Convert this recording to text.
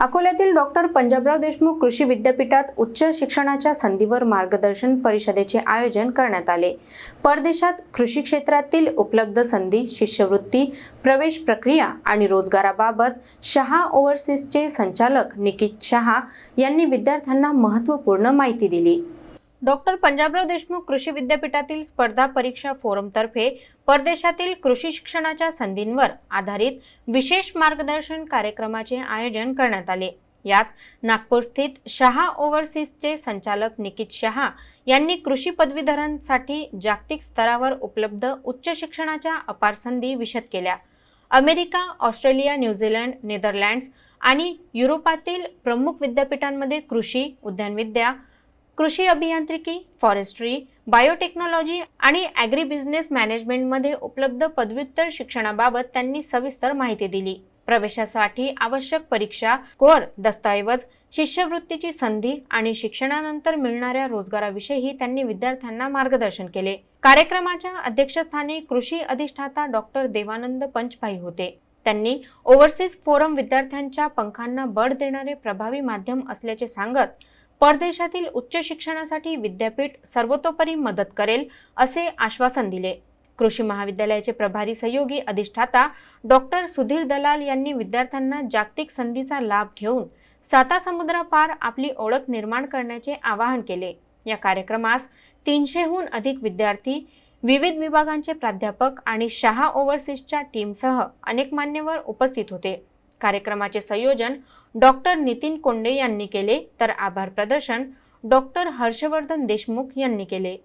अकोल्यातील डॉक्टर पंजाबराव देशमुख कृषी विद्यापीठात उच्च शिक्षणाच्या संधीवर मार्गदर्शन परिषदेचे आयोजन करण्यात आले. परदेशात कृषी क्षेत्रातील उपलब्ध संधी शिष्यवृत्ती प्रवेश प्रक्रिया आणि रोजगाराबाबत शहा ओव्हरसीजचे संचालक निकित शहा यांनी विद्यार्थ्यांना महत्त्वपूर्ण माहिती दिली. डॉक्टर पंजाबराव देशमुख कृषी विद्यापीठातील स्पर्धा परीक्षा फोरमतर्फे परदेशातील कृषी शिक्षणाच्या संधींवर आधारित विशेष मार्गदर्शन कार्यक्रमाचे आयोजन करण्यात आले. यात नागपूर स्थित शहा ओव्हरसीजचे संचालक निकित शहा यांनी कृषी पदवीधरांसाठी जागतिक स्तरावर उपलब्ध उच्च शिक्षणाच्या अपार संधी विशद केल्या. अमेरिका ऑस्ट्रेलिया न्यूझीलंड नेदरलँड्स आणि युरोपातील प्रमुख विद्यापीठांमध्ये कृषी उद्यानविद्या कृषी अभियांत्रिकी फॉरेस्ट्री बायोटेक्नॉलॉजी आणि ॲग्री बिझनेस मॅनेजमेंटमध्ये उपलब्ध पदव्युत्तर शिक्षणाबाबत त्यांनी सविस्तर माहिती दिली. प्रवेशासाठी आवश्यक परीक्षा कोर दस्तऐवज शिष्यवृत्तीची संधी आणि शिक्षणानंतर मिळणाऱ्या रोजगाराविषयी त्यांनी विद्यार्थ्यांना मार्गदर्शन केले. कार्यक्रमाच्या अध्यक्षस्थानी कृषी अधिष्ठाता डॉक्टर देवानंद पंचभाई होते. त्यांनी ओव्हरसीज फोरम विद्यार्थ्यांच्या पंखांना बळ देणारे प्रभावी माध्यम असल्याचे सांगत परदेशातील उच्च शिक्षणासाठी विद्यापीठ सर्वतोपरी मदत करेल असे आश्वासन दिले. कृषी महाविद्यालयाचे प्रभारी सहयोगी अधिष्ठाता डॉक्टर सुधीर दलाल यांनी विद्यार्थ्यांना जागतिक संधीचा लाभ घेऊन साता समुद्रापार आपली ओळख निर्माण करण्याचे आवाहन केले. या कार्यक्रमास तीनशेहून अधिक विद्यार्थी विविध विभागांचे प्राध्यापक आणि शहा ओव्हरसीजच्या टीमसह अनेक मान्यवर उपस्थित होते. कार्यक्रमाचे संयोजन डॉक्टर नितीन कोंडे यांनी केले तर आभार प्रदर्शन डॉक्टर हर्षवर्धन देशमुख यांनी केले.